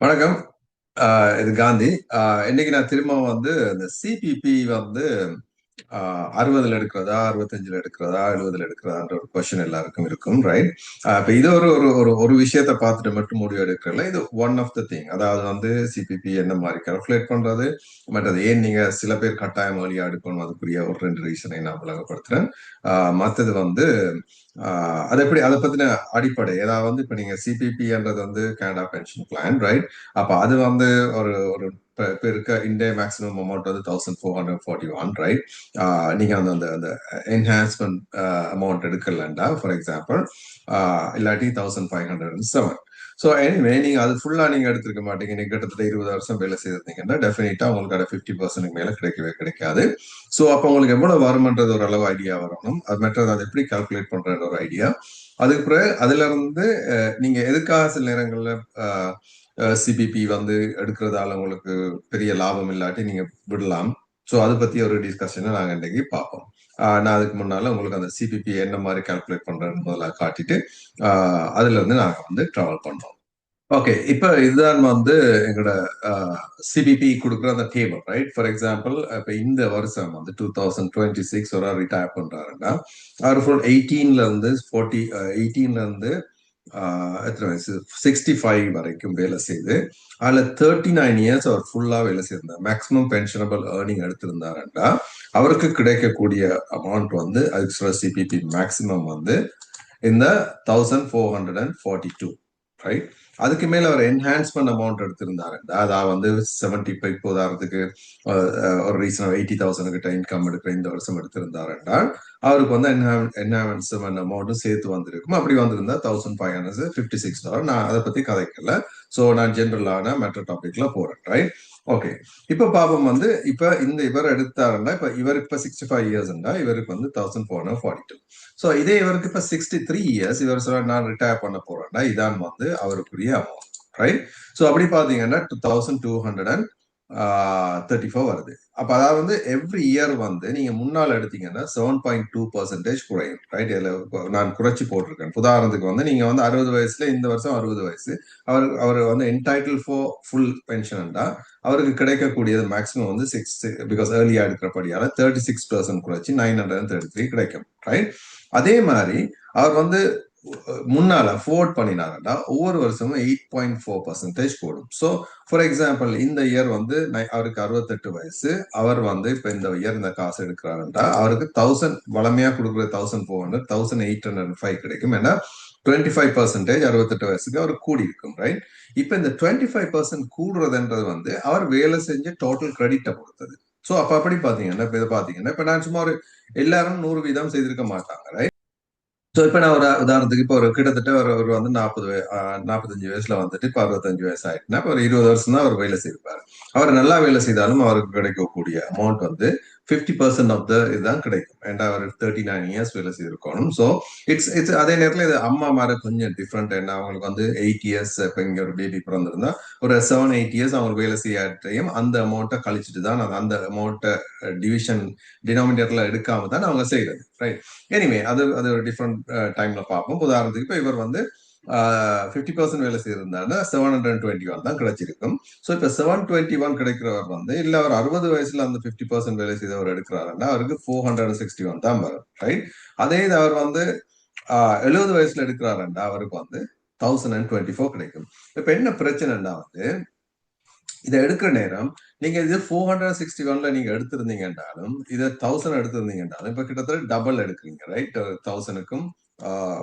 வணக்கம். ஆஹ் இது காந்தி. ஆஹ் இன்னைக்கு நான் திரும்ப வந்து இந்த சிபிபி வந்து அறுபதுல எடுக்கிறதா அறுபத்தஞ்சுல எடுக்கிறதா எழுபதுல எடுக்கிறதான்ற ஒரு கொஸ்டின் எல்லாருக்கும் இருக்கும் ரைட் இப்ப இது ஒரு ஒரு ஒரு ஒரு விஷயத்த பார்த்துட்டு மட்டும் முடிவு எடுக்கிறல இது ஒன் ஆஃப் த திங் அதாவது வந்து சிபிபி என்ன மாதிரி கால்குலேட் பண்றது மற்றது ஏன் நீங்க சில பேர் கட்டாயம் வழியா எடுக்கணும் அதுக்குரிய ஒரு ரெண்டு ரீசனை நான் விளங்கப்படுத்துறேன் மற்றது வந்து அது எப்படி அதை பத்தின அடிப்படை ஏதாவது வந்து இப்ப நீங்க சிபிபின்றது வந்து கனடா பென்ஷன் பிளான் ரைட் அப்ப அது வந்து ஒரு ஒரு இப்போ இருக்க இந்தியா மேக்ஸிமம் அமௌண்ட் வந்து thousand four hundred forty one right நீங்கள் அந்த அந்த அந்த என்ஹான்ஸ்மெண்ட் அமௌண்ட் எடுக்கலண்டா ஃபார் எக்ஸாம்பிள் இல்லாட்டி thousand five hundred and seven so anyway நீங்கள் அது ஃபுல்லாக நீங்கள் எடுத்துருக்க மாட்டீங்க. நீங்கள் கிட்டத்தட்ட இருபது வருஷம் வேலை செய்திருந்தீங்கன்னா டெஃபினட்டா உங்களுக்கு அதை ஃபிஃப்டி பர்சன்ட் மேலே கிடைக்கவே கிடைக்காது. ஸோ அப்போ உங்களுக்கு எவ்வளோ வருமன்றது ஒரு அளவு ஐடியா வரணும். அது மற்றது அதை எப்படி கால்குலேட் பண்ணுறது ஒரு ஐடியா அதுக்கு பிறகு அதுல இருந்து எதுக்காக சில நேரங்களில் சிபிபி வந்து எடுக்கிறதால உங்களுக்கு பெரிய லாபம் இல்லாட்டி நீங்க விடலாம். ஸோ அதை பத்தி ஒரு டிஸ்கஷனை நாங்கள் இன்னைக்கு பார்ப்போம். நான் அதுக்கு முன்னால உங்களுக்கு அந்த சிபிபி என்ன மாதிரி கால்குலேட் பண்றேன்னு முதல்ல காட்டிட்டு அதுல இருந்து நாங்கள் வந்து ட்ராவல் பண்றோம். ஓகே இப்போ இதுதான் வந்து எங்களோட சிபிபி கொடுக்குற அந்த டேபிள் ரைட் ஃபார் எக்ஸாம்பிள் இப்போ இந்த வருஷம் வந்து டூ தௌசண்ட் டுவெண்ட்டி சிக்ஸ் ஒரு ரிட்டையர் பண்றாருன்னா அவர் ஃபுல் எயிட்டீன்ல இருந்து ஃபோர்ட்டி எயிட்டீன்ல இருந்து எத்தனை வயசு? சிக்ஸ்டி ஃபைவ் வரைக்கும் வேலை செய்து அதில் தேர்ட்டி நைன் இயர்ஸ் அவர் ஃபுல்லாக வேலை செய்திருந்தார். மேக்ஸிமம் பென்ஷனபிள் ஏர்னிங் எடுத்திருந்தாருன்றா அவருக்கு கிடைக்கக்கூடிய அமௌண்ட் வந்து அதுக்கு சிபிபி மேக்ஸிமம் வந்து இந்த thousand four hundred and forty two right அதுக்கு மேல அவர் என்ஹான்ஸ்மெண்ட் அமௌண்ட் எடுத்திருந்தாரு. அதாவது வந்து செவன்டி ஃபைவ் உதாரணத்துக்கு ஒரு ரீசன் எயிட்டி தௌசண்ட் கிட்ட இன்கம் எடுக்கிற இந்த வருஷம் எடுத்திருந்தார் என்றால் அவருக்கு வந்து என்ஹான்ஸ்மெண்ட் அமௌண்ட்டும் சேர்த்து வந்திருக்கும். அப்படி வந்திருந்தா thousand five hundred fifty six dollar நான் அதை பத்தி கதைக்கல. ஸோ நான் ஜென்ரலான மெட்ரோ டாபிக்ல போறேன் ரைட் ஓகே இப்ப பாபம் வந்து இப்ப இந்த இவர் எடுத்தாருன்னா இப்ப இவர் இப்ப சிக்ஸ்டி ஃபைவ் இயர்ஸ்ண்டா இவருக்கு வந்து thousand four hundred forty two so இதே இவருக்கு இப்ப சிக்ஸ்டி த்ரீ இயர்ஸ் இவர் சொல்ல நான் ரிட்டையர் பண்ண போறேன்டா இதான் வந்து அவருக்குரிய அமௌண்ட் ரைட் ஸோ அப்படி பாத்தீங்கன்னா two thousand two hundred and thirty four வருது. அப்போ அதாவது வந்து எவ்ரி இயர் வந்து நீங்கள் முன்னால் எடுத்தீங்கன்னா செவன் பாயிண்ட் டூ பர்சன்டேஜ் குறையும் ரைட் இதில் நான் குறைச்சி போட்டிருக்கேன். உதாரணத்துக்கு வந்து நீங்கள் வந்து அறுபது வயசுல இந்த வருஷம் அறுபது வயசு. அவர் அவர் வந்து என்டைட்டில் ஃபோர் ஃபுல் பென்ஷன்டா அவருக்கு கிடைக்கக்கூடியது மேக்ஸிமம் வந்து சிக்ஸ் பிகாஸ் ஏர்லியாக எடுக்கிறபடியால் தேர்ட்டி சிக்ஸ் பர்சன்ட் குறைச்சி நைன் ஹண்ட்ரட் தேர்ட்டி த்ரீ கிடைக்கும் ரைட் அதே மாதிரி அவர் வந்து முன்னால ஃபோர்ட் பண்ணினாங்கன்னா ஒவ்வொரு வருஷமும் எயிட் பாயிண்ட் ஃபோர் பர்சன்டேஜ் போடும். ஸோ ஃபார் எக்ஸாம்பிள் இந்த இயர் வந்து அவருக்கு அறுபத்தெட்டு வயசு அவர் வந்து இப்போ இந்த இயர் இந்த காசு எடுக்கிறாருன்றா அவருக்கு தௌசண்ட் வளமையா கொடுக்குற thousand four hundred thousand eight hundred five கிடைக்கும். ஏன்னா டுவெண்ட்டி ஃபைவ் பர்சன்டேஜ் அறுபத்தெட்டு வயசுக்கு அவர் கூடி இருக்கும் ரைட் இப்போ இந்த டுவெண்ட்டி ஃபைவ் பர்சன்ட் கூடுறதுன்றது வந்து அவர் வேலை செஞ்ச டோட்டல் கிரெடிட்டை பொறுத்தது ஸோ அப்போ அப்படி பார்த்தீங்கன்னா இப்போ இதை பார்த்தீங்கன்னா இப்போ நான் சும்மா ஒரு எல்லாரும் நூறு வீதம் செய்திருக்க மாட்டாங்க ரைட் ஸோ இப்போ நான் ஒரு உதாரணத்துக்கு இப்போ ஒரு கிட்டத்தட்ட ஒரு ஒரு வந்து நாற்பது நாற்பத்தஞ்சு வயசுல வந்துட்டு இப்போ அறுபத்தஞ்சு வயசு ஆயிட்டுனா இப்போ ஒரு இருபது வருஷம் தான் அவர் வேலை செய்திருப்பாரு. அவர் நல்லா வேலை செய்தாலும் அவருக்கு கிடைக்கக்கூடிய அமௌண்ட் வந்து ஃபிஃப்டி பர்சன்ட் ஆஃப் த இதுதான் கிடைக்கும். அண்ட் அவர் தேர்ட்டி நைன் இயர்ஸ் வேலை செய்திருக்கணும் ஸோ இட்ஸ் இட்ஸ் அதே நேரத்தில் இது அம்மா மாதிரி கொஞ்சம் டிஃப்ரெண்ட் என்ன அவங்களுக்கு வந்து எயிட் இயர்ஸ் இப்போ இங்கே ஒரு பேபி பிறந்திருந்தா ஒரு செவன் எயிட் இயர்ஸ் அவங்க வேலை செய்யாட்டையும் அந்த அமௌண்ட்டை கழிச்சிட்டு தான் அந்த அமௌண்ட்டை டிவிஷன் டினாமினேட்டர்ல எடுக்காம தான் அவங்க செய்யறது ரைட் எனிவே அது அது ஒரு டிஃப்ரெண்ட் டைம்ல பார்ப்போம். உதாரணத்துக்கு இப்போ இவர் வந்து ஃபிஃப்டி பர்சன்ட் வேலை செய்திருந்தாருன்னா செவன் ஹண்ட்ரட் டுவெண்ட்டி ஒன் தான் கிடைச்சிருக்கும். ஸோ இப்போ செவன் டுவெண்ட்டி ஒன் கிடைக்கிறவர் வந்து இல்லை அவர் அறுபது வயசுல அந்த ஃபிஃப்டி பர்சன்ட் வேலை செய்தவர் எடுக்கிறாருன்னா அவருக்கு ஃபோர் ஹண்ட்ரட் சிக்ஸ்டி ஒன் தான் வரும் ரைட் அதே இது அவர் வந்து எழுபது வயசுல எடுக்கிறாருண்டா அவருக்கு வந்து தௌசண்ட் அண்ட் டுவெண்ட்டி ஃபோர் கிடைக்கும். இப்போ என்ன பிரச்சனைன்னா வந்து இதை எடுக்கிற நேரம் நீங்க இது ஃபோர் ஹண்ட்ரட் சிக்ஸ்டி ஒன்ல நீங்க எடுத்திருந்தீங்கன்றாலும் இதை தௌசண்ட் எடுத்திருந்தீங்கன்றாலும் இப்ப கிட்டத்தட்ட டபுள் எடுக்கிறீங்க ரைட் தௌசண்ட்க்கும்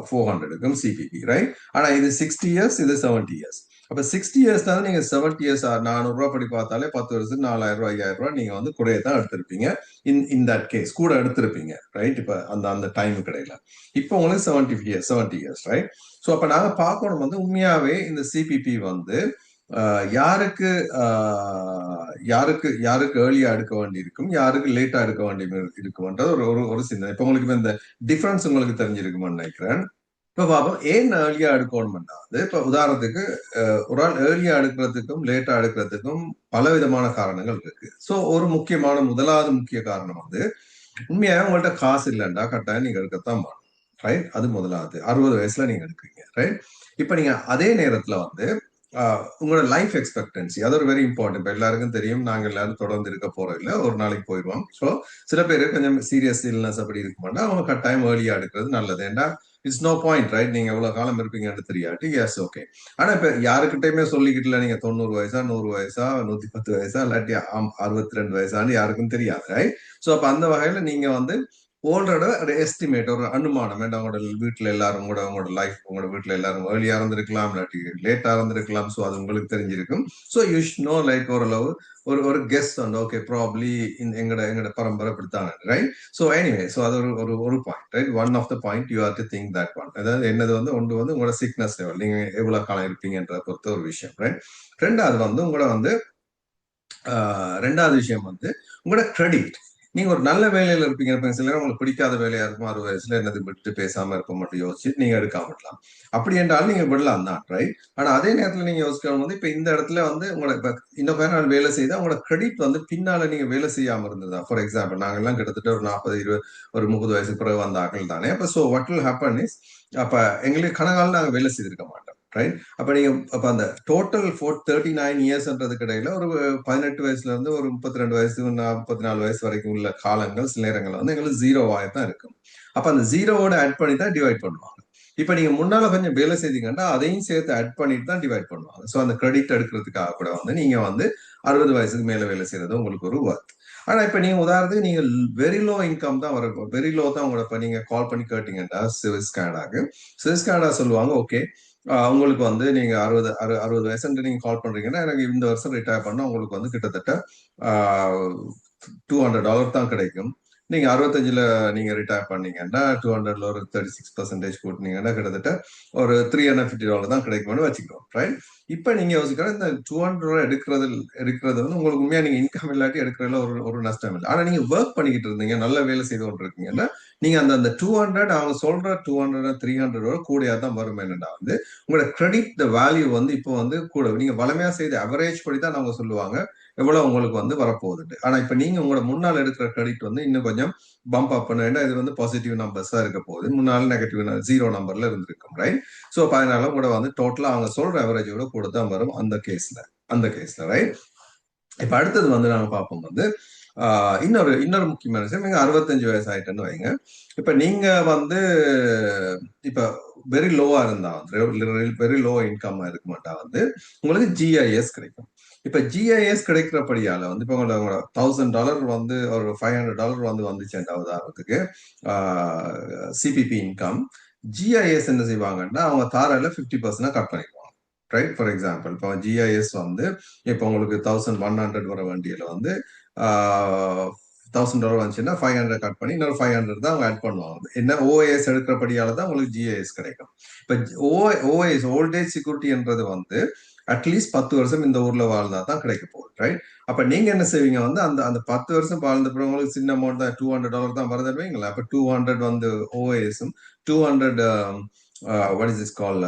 ஃபோர் ஹண்ட்ரடுக்கும் சிபிபி ரைட் ஆனா இது சிக்ஸ்டி இயர்ஸ் இது செவன்டி இயர்ஸ் அப்ப சிக்ஸ்டி இயர்ஸ்னால நீங்க செவன்டி இயர்ஸ் நானூறு ரூபாய் படி பார்த்தாலே பத்து வருஷத்துக்கு நாலாயிரம் ரூபாய் ஐயாயிரம் ரூபாய் நீங்க வந்து குறைய தான் எடுத்திருப்பீங்க. இன் இன் தட் கேஸ் கூட எடுத்திருப்பீங்க ரைட் இப்ப அந்த அந்த டைம் கிடையில இப்போ உங்களுக்கு seventy years seventy years right so அப்ப நாங்க பார்க்கணும் வந்து உண்மையாவே இந்த சிபிபி வந்து யாருக்கு யாருக்கு யாருக்கு ஏர்லியா எடுக்க வேண்டி இருக்கும் யாருக்கு லேட்டா எடுக்க வேண்டி இருக்கும்ன்றது ஒரு ஒரு ஒரு சிந்தனை. இப்ப உங்களுக்கு இந்த டிஃபரன்ஸ் உங்களுக்கு தெரிஞ்சிருக்குமான்னு நினைக்கிறேன். இப்ப பாப்போம் ஏன் ஏர்லியா எடுக்கணும்னா வந்து இப்ப உதாரணத்துக்கு ஒரு ஆள் ஏர்லியா எடுக்கிறதுக்கும் லேட்டா எடுக்கிறதுக்கும் பல விதமான காரணங்கள் இருக்கு. ஸோ ஒரு முக்கியமான முதலாவது முக்கிய காரணம் வந்து உண்மையாக உங்கள்ட்ட காசு இல்லைண்டா கட்டாயம் நீங்க எடுக்கத்தான் மாட்டோம் ரைட் அது முதலாவது. அறுபது வயசுல நீங்க எடுக்கிறீங்க. ரைட் இப்ப நீங்க அதே நேரத்துல வந்து உங்களோட லைஃப் எக்ஸ்பெக்டன்சி அது ஒரு வெரி இம்பார்ட்டன்ட் இப்போ எல்லாருக்கும் தெரியும் நாங்கள் எல்லாரும் தொடர்ந்து இருக்க போறோம் இல்லை ஒரு நாளைக்கு போயிடுவோம் ஸோ சில பேர் கொஞ்சம் சீரியஸ் இல்னஸ் அப்படி இருக்க மாட்டா அவங்க கட்டாயம் ஏர்லியா எடுக்கிறது நல்லது. ஏன்னா இட்ஸ் நோ பாயிண்ட் ரைட் நீங்க எவ்வளவு காலம் இருப்பீங்கன்னு தெரியாட்டி எஸ் ஓகே ஆனா இப்ப யாருக்கிட்டயுமே இல்லை நீங்க தொண்ணூறு வயசா நூறு வயசா நூத்தி பத்து வயசா இல்லாட்டி அறுபத்தி ரெண்டு வயசான்னு யாருக்கும் தெரியாது ரைட் ஸோ அப்ப அந்த வகையில நீங்க வந்து ஓல்டோட ஒரு எஸ்டிமேட் ஒரு அனுமானம் அவங்களோட வீட்டில் வீட்டுல எல்லாரும் கூட உங்களோட லைஃப் உங்களோட வீட்டுல எல்லாரும் ஏர்லியா இருந்திருக்கலாம் இல்லாட்டி லேட்டா இருந்திருக்கலாம் ஸோ அது உங்களுக்கு தெரிஞ்சிருக்கும். ஸோ யூ நோ லைக் ஓரளவு ஒரு ஒரு கெஸ்ட் வந்து ஓகே ப்ராப்ளி எங்கட எங்கட பரம்பரை இப்படித்தான் ரைட் ஸோ எனிவே ஸோ அது ஒரு ஒரு ஒரு point right one of the point you are to think that one அதாவது என்னது வந்து ஒன்று வந்து உங்களோட சிக்னஸ் லெவல் நீங்க எவ்வளவு காலம் இருப்பீங்கன்றத பொறுத்த ஒரு விஷயம் ரைட் ரெண்டாவது வந்து உங்களோட வந்து ரெண்டாவது விஷயம் வந்து உங்களோட கிரெடிட் நீங்க ஒரு நல்ல வேலையில இருப்பீங்க இருப்பீங்க சில நேரம் உங்களுக்கு பிடிக்காத வேலையா இருக்கும்? அறுபது வயசுல என்னது விட்டு பேசாம இருக்க மட்டும் யோசிச்சு நீங்க எடுக்காம விடலாம். அப்படி என்றாலும் நீங்க விடலாம் தான் ரைட் ஆனா அதே நேரத்துல நீங்க யோசிக்கணும் வந்து இப்ப இந்த இடத்துல வந்து உங்களை இப்ப இன்னும் நாள் வேலை செய்தா உங்களோட கிரெடிட் வந்து பின்னால நீங்க வேலை செய்யாம இருந்ததா ஃபார் எக்ஸாம்பிள் நாங்க எல்லாம் கிட்டத்தட்ட ஒரு நாற்பது இருபது ஒரு முப்பது வயசுக்கு பிறகு வந்த ஆக்கள் தானே. அப்ப so what will happen is அப்ப எங்களுக்கு கணக்கால நாங்க வேலை செய்திருக்க மாட்டோம். ரைட் அப்ப நீங்க அப்ப அந்த டோட்டல் ஃபோர் தேர்ட்டி நைன் இயர்ஸ்ன்றதுக்கு இடையில ஒரு பதினெட்டு வயசுல இருந்து ஒரு முப்பத்தி ரெண்டு வயசு முப்பத்தி நாலு வயசு வரைக்கும் உள்ள காலங்கள் சில நேரங்கள் வந்து எங்களுக்கு ஜீரோவாக தான் இருக்கும். அப்ப அந்த ஜீரோவோட ஆட் பண்ணி தான் டிவைட் பண்ணுவாங்க. இப்ப நீங்க முன்னால கொஞ்சம் வேலை செய்தீங்கன்னா அதையும் சேர்த்து ஆட் பண்ணிட்டு தான் டிவைட் பண்ணுவாங்க. ஸோ அந்த கிரெடிட் எடுக்கிறதுக்காக கூட வந்து நீங்க வந்து அறுபது வயசுக்கு மேல வேலை செய்யறது உங்களுக்கு ஒரு ஒர்க் ஆனா இப்ப நீங்க உதாரணத்துக்கு நீங்க வெரி லோ இன்கம் தான் வரும் வெரி லோ தான் உங்களை இப்ப நீங்க கால் பண்ணி கேட்டீங்கன்னா சிவிஸ் கேனடாக்கு சிவிஸ் கேனடா சொல்லுவாங்க ஓகே உங்களுக்கு வந்து நீங்க அறுபது அறு அறுபது வயசுன்ற நீங்க கால் பண்றீங்கன்னா எனக்கு இந்த வருஷம் ரிட்டையர் பண்ணா உங்களுக்கு வந்து கிட்டத்தட்ட டூ ஹண்ட்ரட் டாலர் தான் கிடைக்கும். நீங்க அறுபத்தஞ்சுல நீங்க ரிட்டையர் பண்ணீங்கன்னா டூ ஹண்ட்ரட்ல ஒரு தேர்ட்டி சிக்ஸ் பர்சன்டேஜ் கூட்டினீங்கன்னா கிட்டத்தட்ட ஒரு த்ரீ ஹண்ட்ரட் ஃபிஃப்டி டாலர் தான் கிடைக்கும்னு வச்சுக்கிறோம் ரைட் இப்போ நீங்க யோசிக்கிற இந்த டூ ஹண்ட்ரட் எடுக்கிறது எடுக்கிறது வந்து உங்களுக்கு உண்மையா நீங்க இன்கம் இல்லாட்டி எடுக்கிறதுல ஒரு ஒரு நஷ்டம் இல்லை. ஆனா நீங்க ஒர்க் பண்ணிக்கிட்டு இருந்தீங்க நல்ல வேலை செய்து கொண்டு இருக்கீங்கன்னா நீங்க அந்த அந்த டூ ஹண்ட்ரட் அவங்க சொல்ற டூ ஹண்ட்ரட் த்ரீ ஹண்ட்ரட் கூடயா தான் வரும். என்னடா வந்து உங்களோட கிரெடிட் த வேல்யூ வந்து இப்போ வந்து கூட நீங்க வளமையா செய்த அவரேஜ் படி தான் அவங்க சொல்லுவாங்க. எவ்வளவு உங்களுக்கு வந்து வரப்போகுது ஆனா இப்ப நீங்க உங்களோட முன்னால் எடுக்கிற கிரெடிட் வந்து இன்னும் கொஞ்சம் பம்ப் அப் பண்ண. இது வந்து பாசிட்டிவ் நம்பர்ஸா இருக்க போகுது. முன்னால் நெகட்டிவ் ஜீரோ நம்பர்ல இருந்திருக்கும் ரைட் ஸோ அதனால கூட வந்து டோட்டலா அவங்க சொல்ற அவரேஜோட கூட தான் வரும் அந்த கேஸ்ல அந்த கேஸ்ல ரைட் இப்ப அடுத்தது வந்து நாங்க பார்ப்போம் வந்து இன்னொரு இன்னொரு முக்கியமான விஷயம். நீங்க அறுபத்தஞ்சு வயசு ஆயிட்டேன்னு வைங்க. இப்ப நீங்க வந்து இப்ப வெரி லோவா இருந்தா வந்து வெரி லோ இன்கம் இருக்க மாட்டா வந்து உங்களுக்கு ஜிஐஎஸ் கிடைக்கும். இப்ப ஜிஐஎஸ் கிடைக்கிறபடியால வந்து இப்ப உங்களோட தௌசண்ட் டாலர் வந்து ஒரு ஃபைவ் ஹண்ட்ரட் டாலர் வந்து வந்துச்சுண்டா உதாரணத்துக்கு சிபிபி இன்கம் ஜிஐஎஸ் என்ன செய்வாங்கன்னா அவங்க தாரால ஃபிஃப்டி பர்சன்ட் கட் பண்ணிக்குவாங்க ரைட் ஃபார் எக்ஸாம்பிள் இப்போ ஜிஐஎஸ் வந்து இப்போ உங்களுக்கு தௌசண்ட் ஒன் ஹண்ட்ரட் வர வண்டியில வந்து தௌசண்ட் டாலர் வந்துச்சுன்னா ஃபைவ் ஹண்ட்ரட் கட் பண்ணி இன்னொரு ஃபைவ் ஹண்ட்ரட் தான் அவங்க ஆட் பண்ணுவாங்க. என்ன? ஓஏஎஸ் எடுக்கிறபடியால தான் உங்களுக்கு ஜிஐஎஸ் கிடைக்கும். இப்போ ஓ ஓஏஎஸ் ஓல்டேஜ் செக்யூரிட்டின்றது வந்து அட்லீஸ்ட் பத்து வருஷம் இந்த ஊர்ல வாழ்ந்தா தான் கிடைக்க போகுது ரைட் அப்ப நீங்க என்ன செய்வீங்க வந்து அந்த அந்த பத்து வருஷம் வாழ்ந்த பிறகு um, uh, uh, உங்களுக்கு சின்ன அமௌண்ட் தான் டூ ஹண்ட்ரட் டாலர் தான் வருது வைங்களா அப்ப டூ ஹண்ட்ரட் வந்து ஓஏஎஸும் two hundred what is is call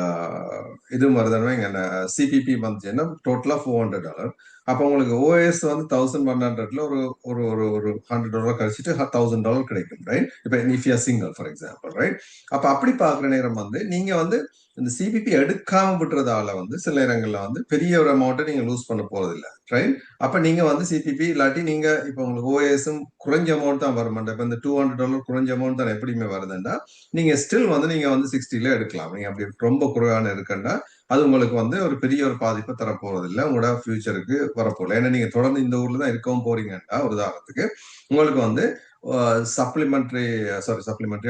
இதுவும் வருதுன்னு என்ன சிபிபி வந்துச்சுன்னா டோட்டலா ஃபோர் ஹண்ட்ரட் டாலர் அப்போ உங்களுக்கு ஓஎஸ் வந்து தௌசண்ட் ஒன் ஹண்ட்ரட்ல ஒரு ஒரு ஒரு ஒரு ஹண்ட்ரட் டாலர் கழிச்சிட்டு தௌசண்ட் டாலர் கிடைக்கும் ரைட் இப்போ if you single for example right அப்போ அப்படி பார்க்குற நேரம் வந்து நீங்க வந்து இந்த சிபிபி எடுக்காம விட்டுறதால வந்து சில நேரங்கள்ல வந்து பெரிய ஒரு அமௌண்ட்டை நீங்க லூஸ் பண்ண போறது இல்லை ரைட் அப்ப நீங்க வந்து சிபிபி இல்லாட்டி நீங்க இப்போ உங்களுக்கு ஓஎஸும் குறைஞ்ச அமௌண்ட் தான் வர மாட்டேன் இப்போ இந்த டூ ஹண்ட்ரட் டாலர் குறைஞ்ச அமௌண்ட் தான் எப்படியுமே வருதுன்னா நீங்க ஸ்டில் வந்து நீங்க வந்து சிக்ஸ்டில எடுக்கலாம். நீங்க அப்படி ரொம்ப குறைவான இருக்குன்னா அது உங்களுக்கு வந்து ஒரு பெரிய ஒரு பாதிப்பை தரப்போறது இல்லை உங்களோட ஃபியூச்சருக்கு வரப்போகல ஏன்னா நீங்க தொடர்ந்து இந்த ஊர்ல தான் இருக்கவும் போறீங்கன்னா ஒரு உதாரணத்துக்கு. உங்களுக்கு வந்து supplementary sorry supplementary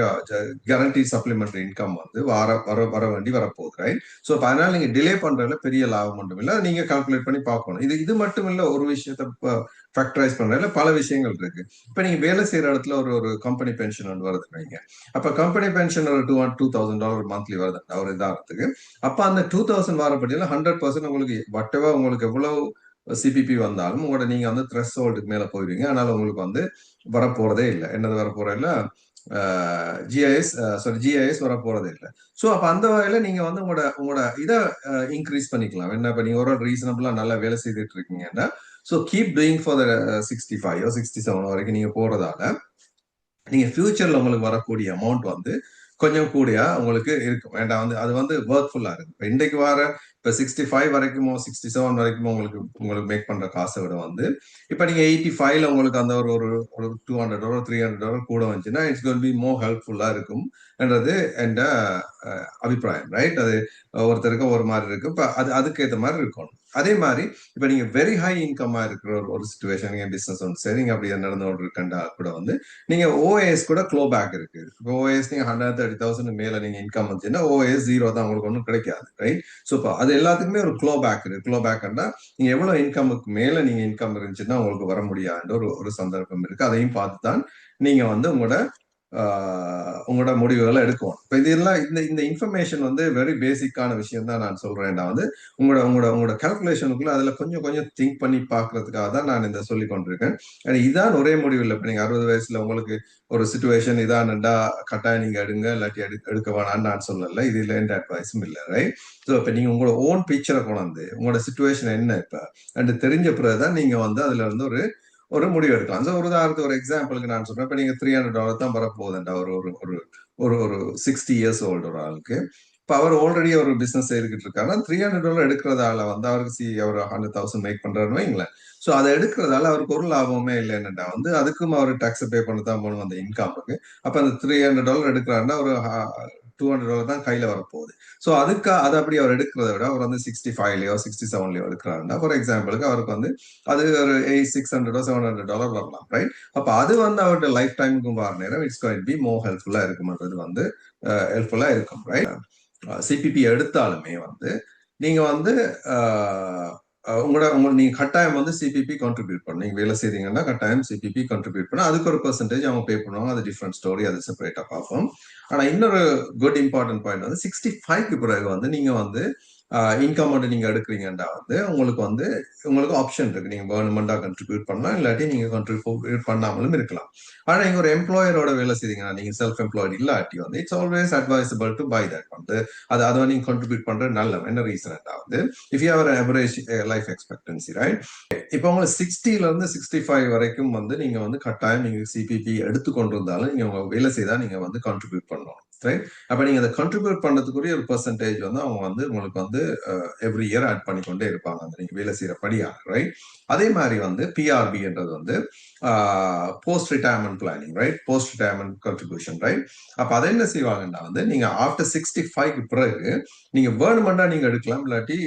guarantee supplementary income வந்து வர வர வர வேண்டி வரப்போகுது ரைட் ஸோ அதனால நீங்க டிலே பண்றதுல பெரிய லாபம் மட்டும் இல்லை. நீங்க கால்குலேட் பண்ணி பார்க்கணும். இது இது மட்டும் இல்லை ஒரு விஷயத்த ஃபேக்டரைஸ் பண்றதுல பல விஷயங்கள் இருக்கு. இப்ப நீங்க வேலை செய்யற இடத்துல ஒரு ஒரு கம்பெனி பென்ஷன் ஒன்று வருது வைங்க. அப்ப கம்பெனி பென்ஷன் ஒரு two two thousand dollar monthly வருது. ஒரு இதாகிறதுக்கு. அப்ப அந்த டூ தௌசண்ட் வரப்படியில ஹண்ட்ரட் பர்சன்ட் உங்களுக்கு வட்டவா உங்களுக்கு எவ்வளவு சிபிபி வந்தாலும் உங்களோட நீங்க வந்து த்ரெஸ் ஹோல்டுக்கு மேல போயிருவீங்க. அதனால உங்களுக்கு வந்து வரப்போறதே இல்லை. என்னது வரப்போற இல்லை? ஜிஐஎஸ் சாரி ஜிஐஎஸ் வர இல்லை. ஸோ அப்போ அந்த வகையில நீங்க வந்து உங்களோட உங்களோட இதை இன்க்ரீஸ் பண்ணிக்கலாம். என்ன இப்போ நீங்க ஒரு ரீசனபிளா நல்லா வேலை செய்துட்டு இருக்கீங்கன்னா so keep doing for the sixty five sixty seven வரைக்கும் நீங்கள் போகிறதால நீங்கள் ஃபியூச்சரில் உங்களுக்கு வரக்கூடிய அமௌண்ட் வந்து கொஞ்சம் கூடியா உங்களுக்கு இருக்கும். வேண்டாம் வந்து அது வந்து ஒர்க்ஃபுல்லாக இருக்கும். இப்போ இன்றைக்கு வர இப்போ சிக்ஸ்டி ஃபைவ் வரைக்குமோ சிக்ஸ்டி செவன் வரைக்குமோ உங்களுக்கு உங்களுக்கு மேக் பண்ணுற காசை விட வந்து இப்போ நீங்கள் எயிட்டி ஃபைவ்ல உங்களுக்கு அந்த ஒரு ஒரு ஒரு two hundred dollar three hundred dollar கூட வந்துச்சுன்னா இட்ஸ் கோல் பி மோர் ஹெல்ப்ஃபுல்லாக இருக்கும் என்றது என்ற அபிப்பிராயம் ரைட் அது ஒருத்தருக்கு ஒரு மாதிரி இருக்கும். இப்போ அது அதுக்கேற்ற மாதிரி இருக்கணும். அதே மாதிரி இப்போ நீங்க வெரி ஹை இன்கம்மா இருக்கிற ஒரு ஒரு சுச்சுவேஷன் நீங்க பிசினஸ் வந்து சரிங்க அப்படி நடந்து கொண்டு இருக்கண்டா கூட வந்து நீங்க ஓஎஸ் கூட க்ளோ பேக் இருக்கு. இப்போ ஓஎஸ் நீங்க ஹண்ட்ரட் தேர்ட்டி தௌசண்ட் மேல நீங்க இன்கம் வந்துச்சுன்னா ஓஎஸ் ஜீரோ தான் உங்களுக்கு ஒன்றும் கிடைக்காது ரைட் ஸோ இப்போ அது எல்லாத்துக்குமே ஒரு க்ளோ பேக் இருக்கு. க்ளோ பேக்னா நீங்க எவ்வளவு இன்கமுக்கு மேல நீங்க இன்கம் இருந்துச்சுன்னா உங்களுக்கு வர முடியாதுன்ற ஒரு ஒரு சந்தர்ப்பம் இருக்கு. அதையும் பார்த்து தான் நீங்க வந்து உங்களோட உங்களோட முடிவுகளை எடுக்கணும் இப்போ இதெல்லாம் இந்த இந்த இன்ஃபர்மேஷன் வந்து வெரி பேசிக்கான விஷயம் தான் நான் சொல்றேன். நான் வந்து உங்களோட உங்களோட உங்களோட கால்குலேஷனுக்குள்ள அதில் கொஞ்சம் கொஞ்சம் திங்க் பண்ணி பார்க்கறதுக்காக தான் நான் இந்த சொல்லி கொண்டிருக்கேன். இதான் ஒரே முடிவு இல்லை. இப்போ நீங்கள் அறுபது வயசுல உங்களுக்கு ஒரு சுச்சுவேஷன் இதான்டா கட்டாயம் நீங்கள் எடுங்க இல்லாட்டி எடு எடுக்க வேணாம்னு நான் சொல்லலை. இது இல்லை எந்த அட்வைஸும் இல்லை ரைட் ஸோ இப்போ நீங்கள் உங்களோட ஓன் பிக்சரை கொண்டாந்து உங்களோட சுச்சுவேஷன் என்ன இப்போ? அண்ட் தெரிஞ்ச பிறகு தான் நீங்கள் வந்து அதுல இருந்து ஒரு ஒரு முடிவு எடுக்கலாம். ஸோ ஒரு உதாரணத்துக்கு ஒரு எக்ஸாம்பிளுக்கு நான் சொல்றேன். இப்போ நீங்க த்ரீ ஹண்ட்ரட் டாலர் தான் வரப்போகுதுண்டா ஒரு ஒரு ஒரு ஒரு ஒரு சிக்ஸ்டி இயர்ஸ் ஓல்டு ஒரு ஆளுக்கு. இப்போ அவர் ஆல்ரெடி ஒரு பிசினஸ் எடுக்கிட்டு இருக்காருன்னா த்ரீ ஹண்ட்ரட் டாலர் எடுக்கிறதால வந்து அவருக்கு சி அவர் ஹண்ட்ரட் தௌசண்ட் மேக் பண்றாருன்னு வைங்களேன். ஸோ அதை எடுக்கிறதால அவருக்கு ஒரு லாபமே இல்லைன்னுட்டா வந்து அதுக்கும் அவர் டாக்ஸ் பே பண்ண தான் போகணும் அந்த இன்கமுக்கு அப்போ அந்த த்ரீ ஹண்ட்ரட் டாலர் எடுக்கிறாருன்னா ஒரு டூ ஹண்ட்ரட் டாலர் தான் கையில வரப்போகுது. ஸோ அதுக்கு அதை அப்படி அவர் எடுக்கிறத விட அவர் வந்து சிக்ஸ்டி ஃபைவ்லயோ சிக்ஸ்டி செவன்லயோ எடுக்கிறாருன்னா ஃபார் எக்ஸாம்பிளுக்கு அவருக்கு வந்து அது ஒரு எயிட் சிக்ஸ் ஹண்ட்ரடோ செவன் ஹண்ட்ரட் டாலர் வரலாம் ரைட் அப்போ அது வந்து அவருடைய லைஃப் டைமுக்கும் வர நேரம் இட்ஸ் கோயின் பி மோர் ஹெல்ப்ஃபுல்லா இருக்கும்ன்றது வந்து uh, ஹெல்ப்ஃபுல்லா இருக்கும் ரைட் சிபிபி எடுத்தாலுமே வந்து நீங்க வந்து uh, உங்களோட உங்களை நீங்க கட்டாயம் வந்து சிபிபி கான்ட்ரிபியூட் பண்ணணும். நீங்க வேலை செய்றீங்கன்னா கட்டாயம் சிபிபி கான்ட்ரிபியூட் பண்ண அதுக்கு ஒரு பெர்சன்டேஜ் அவங்க பே பண்ணுவாங்க. அது டிஃப்ரெண்ட் ஸ்டோரி அது செப்பரேட்டா பார்ப்போம். ஆனா இன்னொரு குட் இம்பார்ட்டன்ட் பாயிண்ட் வந்து சிக்ஸ்டி ஃபைவ்க்கு பிறகு வந்து நீங்க வந்து இன்கம் மட்டும் நீங்க எடுக்கிறீங்கன்னா வந்து உங்களுக்கு வந்து உங்களுக்கு ஆப்ஷன் இருக்கு. நீங்க கவர்மெண்டா கண்ட்ரிபியூட் பண்ணலாம் இல்லாட்டி நீங்க கண்ட்ரிபியூட் பண்ணாமலும் இருக்கலாம். ஆனா நீங்க ஒரு எம்ப்ளாயரோட வேலை செய்தீங்கன்னா நீங்க செல்ஃப் எம்ப்ளாய்டு இல்லாட்டி வந்து it's always advisable to buy that வந்து. அது அதை நீங்க கண்ட்ரிபியூட் பண்ணுறது நல்ல என்ன ரீசன் வந்து if you hour average life expectancy right இப்போ உங்களுக்கு சிக்ஸ்டில இருந்து சிக்ஸ்டி ஃபைவ் வரைக்கும் வந்து நீங்க வந்து கட்டாயம் நீங்க சிபிபி எடுத்து கொண்டு நீங்க உங்க வேலை செய்தா நீங்க வந்து கண்ட்ரிபியூட் பண்ணணும். ரைட் அப்ப நீங்க அதை கண்ட்ரிபியூட் பண்ணதுக்குரிய ஒரு பர்சன்டேஜ் வந்து அவங்க வந்து உங்களுக்கு வந்து எவ்ரி இயர் ஆட் பண்ணிக்கொண்டே இருப்பாங்க அந்த நீங்க வேலை செய்யற படியாக ரைட் அதே மாதிரி வந்து பிஆர்பி என்றது வந்து post retirement planning right post retirement contribution right அப்ப அதை என்ன செய்வாங்கன்னா வந்து நீங்க ஆஃப்டர் சிக்ஸ்டி ஃபைவ்க்கு பிறகு நீங்க வேணுமெண்டா நீங்க எடுக்கலாம் இல்லாட்டி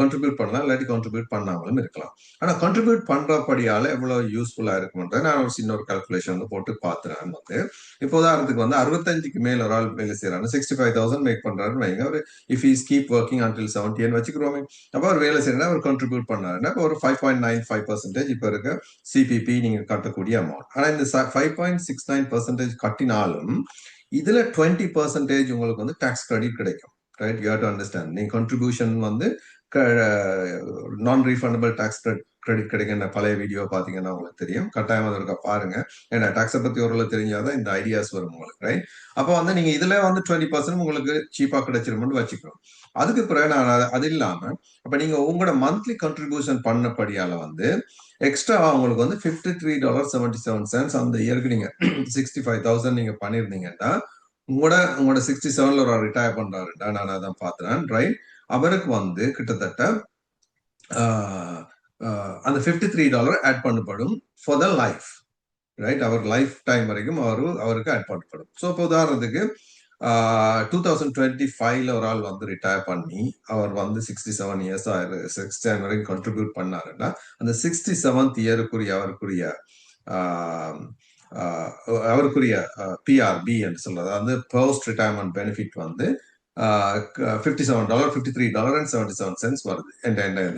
கண்ட்ரிபியூட் பண்ணலாம் இல்லாட்டி கண்ட்ரிபியூட் பண்ணாமலும் இருக்கலாம். ஆனா கண்ட்ரிபியூட் பண்றபடியால எவ்வளவு யூஸ்ஃபுல்லா இருக்கும்ன்றது நான் ஒரு சின்ன ஒரு கால்குலேஷன் வந்து போட்டு பார்த்துறேன். வந்து இப்போ உதாரணத்துக்கு வந்து அறுபத்தஞ்சுக்கு மேல ஒரு ஆள் வேலை செய்யறாரு சிக்ஸ்டி ஃபைவ் தௌசண்ட் மேக் பண்றாருன்னு வைங்க. ஒரு if is keep working until செவன்டின்னு வச்சுக்கிறோமே அப்போ அவர் வேலை செய்யறா அவர் கண்ட்ரிபியூட் பண்ணாருன்னா ஒரு five point nine five percentage இப்போ இருக்க சிபிபி நீங்க கட்டக்கூடிய அமௌண்ட் ஆனா இந்த five point six nine percentage கட்டினாலும் இதுல டுவெண்ட்டி பர்சன்டேஜ் உங்களுக்கு வந்து டாக்ஸ் கிரெடிட் கிடைக்கும். ரைட் யூ டு அண்டர்ஸ்டாண்ட் நீங்க கண்ட்ரிபியூஷன் வந்து நான் ரீஃபண்டபிள் டாக்ஸ் கிரெடிட் கிடைக்கின்ற பழைய வீடியோ பாத்தீங்கன்னா உங்களுக்கு தெரியும். கட்டாயம் அது இருக்க பாருங்க. ஏன்னா டாக்ஸை பத்தி ஓரளவு தெரிஞ்சாதான் இந்த ஐடியாஸ் வரும் உங்களுக்கு ரைட் அப்போ வந்து நீங்க இதுல வந்து டுவெண்ட்டி பர்சன்ட் உங்களுக்கு சீப்பா கிடைச்சிருமென்னு வச்சுக்கிறோம் அதுக்கு பிறகு நான் அது இல்லாம அப்ப நீங்க உங்களோட மந்த்லி கண்ட்ரிபியூஷன் பண்ணபடியால வந்து எக்ஸ்ட்ரா உங்களுக்கு வந்து fifty three dollar seventy seven cents அந்த இயருக்கு நீங்க சிக்ஸ்டி ஃபைவ் தௌசண்ட் நீங்க பண்ணிருந்தீங்கன்னா உங்களோட உங்களோட சிக்ஸ்டி செவன்ல ஒரு ரிட்டையர் பண்றாருடா. நான் அதான் பாத்துறேன் ரைட் அவருக்கு வந்து கிட்டத்தட்ட அந்த ஃபிஃப்டி த்ரீ டாலர் ஆட் பண்ணப்படும் ஃபார் த லைஃப் ரைட் அவர் லைஃப் டைம் வரைக்கும் அவரு அவருக்கு ஆட் பண்ணப்படும். ஸோ இப்போ உதாரணத்துக்கு டூ தௌசண்ட் டுவெண்ட்டி ஃபைவ்ல ஒரு ஆள் வந்து ரிட்டையர் பண்ணி அவர் வந்து sixty seven years sixty seven வரைக்கும் கண்ட்ரிபியூட் பண்ணாருன்னா அந்த சிக்ஸ்டி செவன்த் இயருக்குரிய அவருக்குரிய அவருக்குரிய பிஆர்பி என்று சொல்றது. அந்த போஸ்ட் ரிட்டையர்மெண்ட் பெனிஃபிட் வந்து fifty seven dollar fifty three dollar and seventy seven cents வருது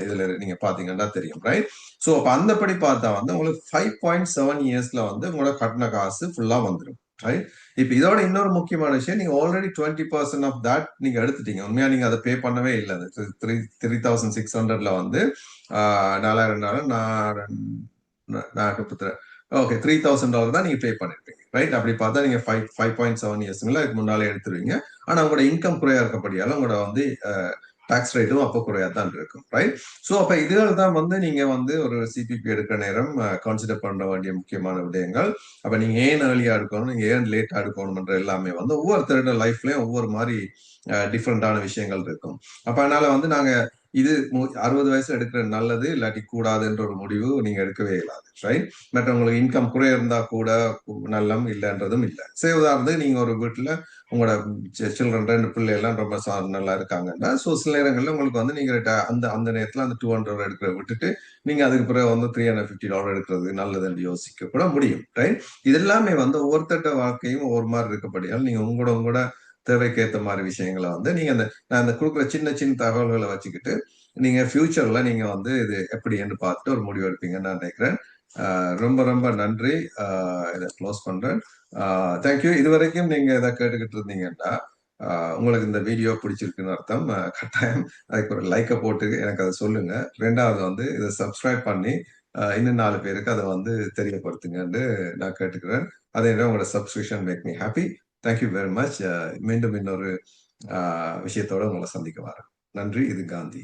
இதுல நீங்க பாத்தீங்கன்னா தெரியும் ரைட் ஸோ அப்போ அந்தபடி பார்த்தா வந்து உங்களுக்கு ஃபைவ் பாயிண்ட் செவன் இயர்ஸ்ல வந்து உங்களோட கட்டின காசு ஃபுல்லா வந்துடும் ரைட் இப்போ இதோட இன்னொரு முக்கியமான விஷயம் நீங்க already twenty percent of that நீங்க எடுத்துட்டீங்க. உண்மையா நீங்க அதை பே பண்ணவே இல்லை. த்ரீ த்ரீ தௌசண்ட் சிக்ஸ் ஹண்ட்ரட்ல வந்து நாலாயிரம் நாளும் நான் முப்பத்தி ஓகே த்ரீ தௌசண்ட் டாலர் தான் நீங்க பே பண்ணிருப்பீங்க ரைட் அப்படி பார்த்தா நீங்க ஃபைவ் ஃபைவ் பாயிண்ட் செவன் இயர்ஸ்ங்களா அதுக்கு முன்னாலே எடுத்துருவீங்க. ஆனா உங்களோட இன்கம் குறையா இருக்கப்படியால உங்களோட வந்து டாக்ஸ் ரேட்டும் அப்போ குறையா தான் இருக்கும் ரைட் ஸோ அப்ப இதுகள் தான் வந்து நீங்க வந்து ஒரு சிபிபி எடுக்கிற நேரம் கன்சிடர் பண்ண வேண்டிய முக்கியமான விடயங்கள். அப்ப நீங்க ஏன் ஏர்லியா எடுக்கணும் நீங்க ஏன் லேட்டா எடுக்கணும்ன்ற எல்லாமே வந்து ஒவ்வொருத்தரோட லைஃப்லயும் ஒவ்வொரு மாதிரி டிஃப்ரெண்டான விஷயங்கள் இருக்கும். அப்ப அதனால வந்து நாங்க இது அறுபது வயசுல எடுக்கிற நல்லது இல்லாட்டி கூடாதுன்ற ஒரு முடிவு நீங்க எடுக்கவே இல்லாது ரைட் மற்ற உங்களுக்கு இன்கம் குறைய இருந்தா கூட நல்லம் இல்லைன்றதும் இல்லை. சரி உதாரணத்துக்கு நீங்க ஒரு வீட்டுல உங்களோட சில்ட்ரன் ரெண்டு பிள்ளை எல்லாம் ரொம்ப நல்லா இருக்காங்கன்னா ஸோ சில நேரங்களில் உங்களுக்கு வந்து நீங்க அந்த அந்த நேரத்தில் அந்த டூ ஹண்ட்ரட் எடுக்கிற விட்டுட்டு நீங்க அதுக்கு பிறகு வந்து த்ரீ ஹண்ட்ரட் ஃபிஃப்டி டாலர் எடுக்கிறது நல்லதுன்னு யோசிக்க கூட முடியும் ரைட் இது எல்லாமே வந்து ஒவ்வொருத்தட்ட வாழ்க்கையும் ஒவ்வொரு மாதிரி இருக்கப்படியால் நீங்க உங்களோட உங்களோட தேவைக்கு ஏற்ற மாதிரி விஷயங்களை வந்து நீங்க அந்த நான் அந்த கொடுக்குற சின்ன சின்ன தகவல்களை வச்சுக்கிட்டு நீங்க ஃபியூச்சர்ல நீங்க வந்து இது எப்படின்னு பார்த்துட்டு ஒரு முடிவு எடுப்பீங்கன்னு நான் நினைக்கிறேன். ரொம்ப ரொம்ப நன்றி. இதை க்ளோஸ் பண்றேன். தேங்க்யூ இது வரைக்கும் நீங்க இதை கேட்டுக்கிட்டு இருந்தீங்கன்னா உங்களுக்கு இந்த வீடியோ பிடிச்சிருக்குன்னு அர்த்தம். கட்டாயம் அதுக்கு ஒரு லைக்கை போட்டு எனக்கு அதை சொல்லுங்க. ரெண்டாவது வந்து இதை சப்ஸ்கிரைப் பண்ணி இன்னும் நாலு பேருக்கு அதை வந்து தெரியப்படுத்துங்கன்னு நான் கேட்டுக்கிறேன். அதே உங்களோட subscription make me happy thank you very much மீண்டும் இன்னொரு uh, விஷயத்தோட உங்களை சந்திக்க வரேன். நன்றி இது காந்தி.